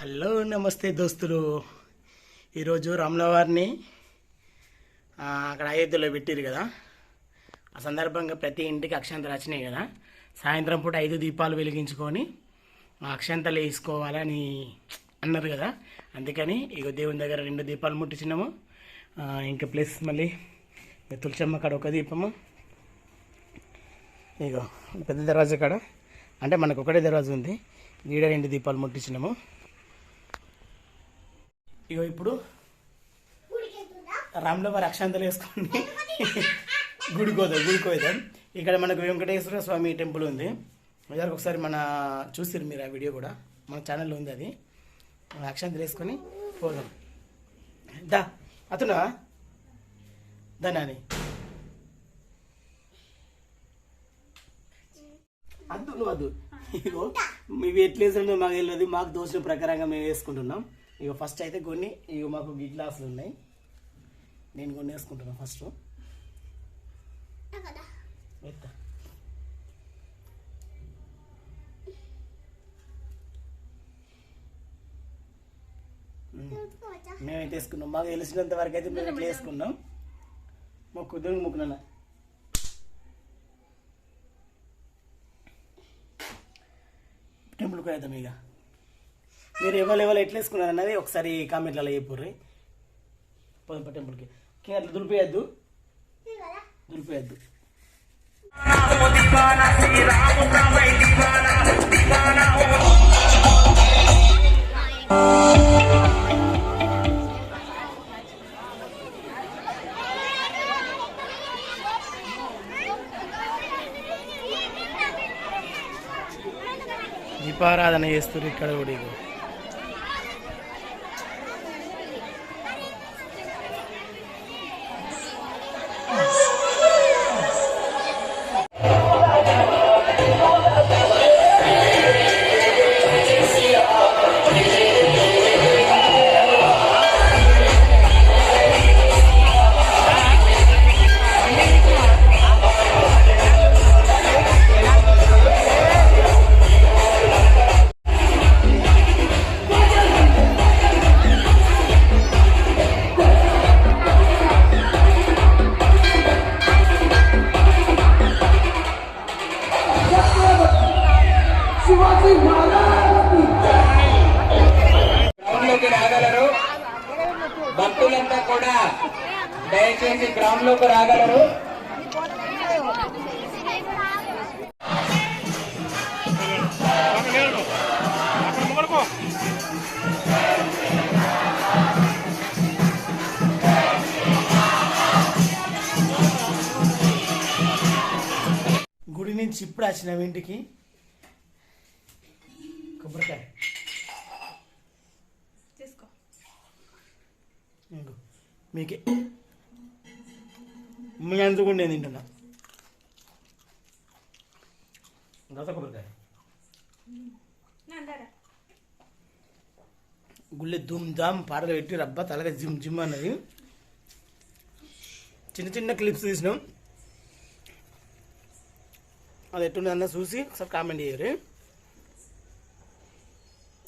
Hello నమస్తే దోస్తులు. ఈరోజు రామ్లవారిని అక్కడ అయోధ్యలో పెట్టారు కదా. ఆ సందర్భంగా ప్రతి ఇంటికి అక్షంతలు వచ్చినాయి కదా. సాయంత్రం పూట ఐదు దీపాలు వెలిగించుకొని అక్షంతలు వేసుకోవాలని అన్నారు కదా. అందుకని ఇగో దేవుని దగ్గర రెండు దీపాలు ముట్టించినాము. ఇంకా ప్లస్ మళ్ళీ తులసమ్మ కాడ ఒక దీపము. ఇగో పెద్ద దర్వాజా కాడ. అంటే మనకు ఒకటే దర్వాజా ఉంది. ఈడ రెండు దీపాలు ముట్టించినాము. ఇగో ఇప్పుడు రాముల వారి అక్షాంతలు వేసుకొని గుడికోదాం గుడికోదాం ఇక్కడ మనకు వెంకటేశ్వర స్వామి టెంపుల్ ఉంది. నిజానికి ఒకసారి మన చూసిరు మీరు ఆ వీడియో కూడా? మన ఛానల్లో ఉంది అది. అక్షాంతలు వేసుకొని పోదాం. దా అతను దా నాని. నువ్వు వద్దు ఇగో ఇవి ఎట్లా వేసిందో మాకు తెలియదు మాకు దోచిన ప్రకారంగా మేము వేసుకుంటున్నాం. ఇక ఫస్ట్ అయితే కొన్ని ఇక మాకు ఈ గ్లాసులు ఉన్నాయి. నేను కొన్ని వేసుకుంటున్నాను ఫస్ట్ ఎత్తా మేమైతే వేసుకున్నాం. మాకు తెలిసినంత వరకు అయితే మేము ఇట్లా వేసుకున్నాం. మొక్కు దేవుని మొక్కునన్నా టెంపుల్కి వెళ్దాం ఇక. మీరు ఎవరు ఎవరు ఎట్లా వేసుకున్నారు అన్నది ఒకసారి కామెంట్లలో చెప్పుర్రి. పోదాం టెంపుల్కి. కింద అట్లా దులిపేయద్దు. దులిపేయద్దు. దీపారాధన చేస్తున్నారు ఇక్కడ కూడా ఇగో రాగలరు? భక్తులంతా కూడా దయచేసి గ్రౌండ్లోకి రాగలరు? గుడి నుంచి ఇప్పుడు వచ్చినాం ఇంటికి. కొబ్బరికాయ. ఇంకో మీకే. మీ అందుకు నేను తింటున్నా. గత కొబ్బరికాయ. గుళ్ళె దుమ్ దామ్ పాటలు పెట్టి రబ్బా తలగా జిమ్ జిమ్ అన్నది. చిన్న చిన్న క్లిప్స్ తీసినాం. అది ఎట్టుండే అన్న చూసి ఒకసారి కామెంట్ చేయరు.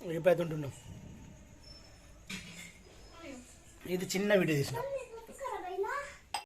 వెళ్ళిపోతుంటున్నాం ఇది చిన్న వీడియో తీసినాం.